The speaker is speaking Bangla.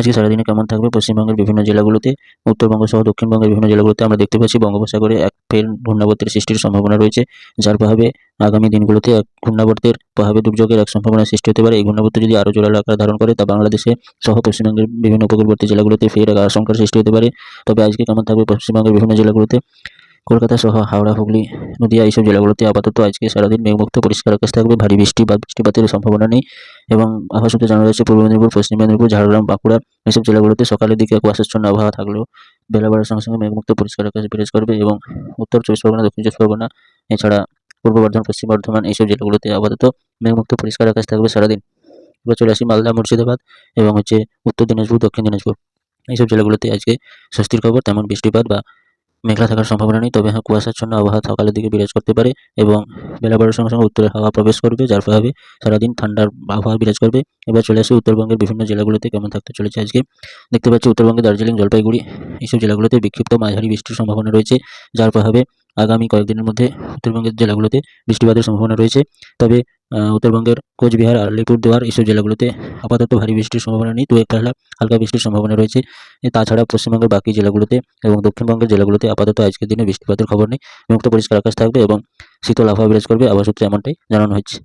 আজকে সারাদিনে কেমন থাকবে? পশ্চিমবঙ্গের বিভিন্ন জেলাগুলোতে উত্তরবঙ্গ সহ দক্ষিণবঙ্গের বিভিন্ন জেলাগুলোতে আমরা দেখতে পাচ্ছি বঙ্গোপসাগরে এক ফের ঘূর্ণাবর্তের সৃষ্টির সম্ভাবনা রয়েছে, যার প্রভাবে আগামী দিনগুলোতে এক ঘূর্ণাবর্তের প্রভাবে দুর্যোগের এক সম্ভাবনা সৃষ্টি হতে পারে। এই ঘূর্ণাবর্ত যদি আরও জোরালো আকার ধারণ করে, তা বাংলাদেশে সহ পশ্চিমবঙ্গের বিভিন্ন উপকূলবর্তী জেলাগুলোতে ফের আশঙ্কার সৃষ্টি হতে পারে। তবে আজকে কেমন থাকবে? পশ্চিমবঙ্গের বিভিন্ন জেলাগুলোতে কলকাতা সহ হাওড়া, হুগলি, নদীয়া এইসব জেলাগুলোতে আপাতত আজকে সারাদিন মেঘমুক্ত পরিষ্কার আকাশ থাকবে, ভারী বৃষ্টি বা বৃষ্টিপাতের সম্ভাবনা নেই এবং আবহাওয়া সূত্রে জানা যাচ্ছে পূর্ব মেদিনীপুর, পশ্চিম মেদিনীপুর, ঝাড়গ্রাম, বাঁকুড়া এইসব জেলাগুলোতে সকালের দিকে কুয়াশাচ্ছন্ন আবহাওয়া থাকলেও বেলা বাড়ার সঙ্গে সঙ্গে মেঘমুক্ত পরিষ্কার আকাশ বিরাজ করবে এবং উত্তর চব্বিশ পরগনা, দক্ষিণ চব্বিশ পরগনা, এছাড়া পূর্ব বর্ধমান, পশ্চিম বর্ধমান এইসব জেলাগুলোতে আপাতত মেঘমুক্ত পরিষ্কার আকাশ থাকবে সারাদিন। এবার চলে আসি মালদা, মুর্শিদাবাদ এবং হচ্ছে উত্তর দিনাজপুর, দক্ষিণ দিনাজপুর। এইসব জেলাগুলোতে আজকে স্বস্তির খবর, তেমন বৃষ্টিপাত বা মেঘলা থাকার সম্ভাবনা নেই, তবে হ্যাঁ কুয়াশাচ্ছন্ন আবহাওয়া সকালের দিকে বিরাজ করতে পারে এবং বেলা বাড়ার সঙ্গে সঙ্গে উত্তরে হাওয়া প্রবেশ করবে, যার ফলে সারাদিন ঠান্ডার আবহাওয়া বিরাজ করবে। এবার চলে আসে উত্তরবঙ্গের বিভিন্ন জেলাগুলোতে কেমন থাকতে চলেছে আজকে। দেখতে পাচ্ছি উত্তরবঙ্গে দার্জিলিং, জলপাইগুড়ি, এইসব জেলাগুলোতে বিক্ষিপ্ত মাঝারি বৃষ্টির সম্ভাবনা রয়েছে, যার প্রভাবে আগামী কয়েকদিনের মধ্যে উত্তরবঙ্গের জেলাগুলোতে বৃষ্টিপাতের সম্ভাবনা রয়েছে। তবে উত্তরবঙ্গের কোচবিহার আলিপুরদুয়ার এইসব জেলাগুলোতে আপাতত ভারী বৃষ্টির সম্ভাবনা নেই। দু এক হালকা হালকা বৃষ্টির সম্ভাবনা রয়েছে। তাছাড়া পশ্চিমবঙ্গের বাকি জেলাগুলোতে এবং দক্ষিণবঙ্গের জেলাগুলোতে আপাতত আজকের দিনে বৃষ্টিপাতের খবর নেই। মুক্ত পরিষ্কার আকাশ থাকবে এবং শীতল আবহাওয়া বিরাজ করবে। আবার সূত্রে এমনটাই জানানো হচ্ছে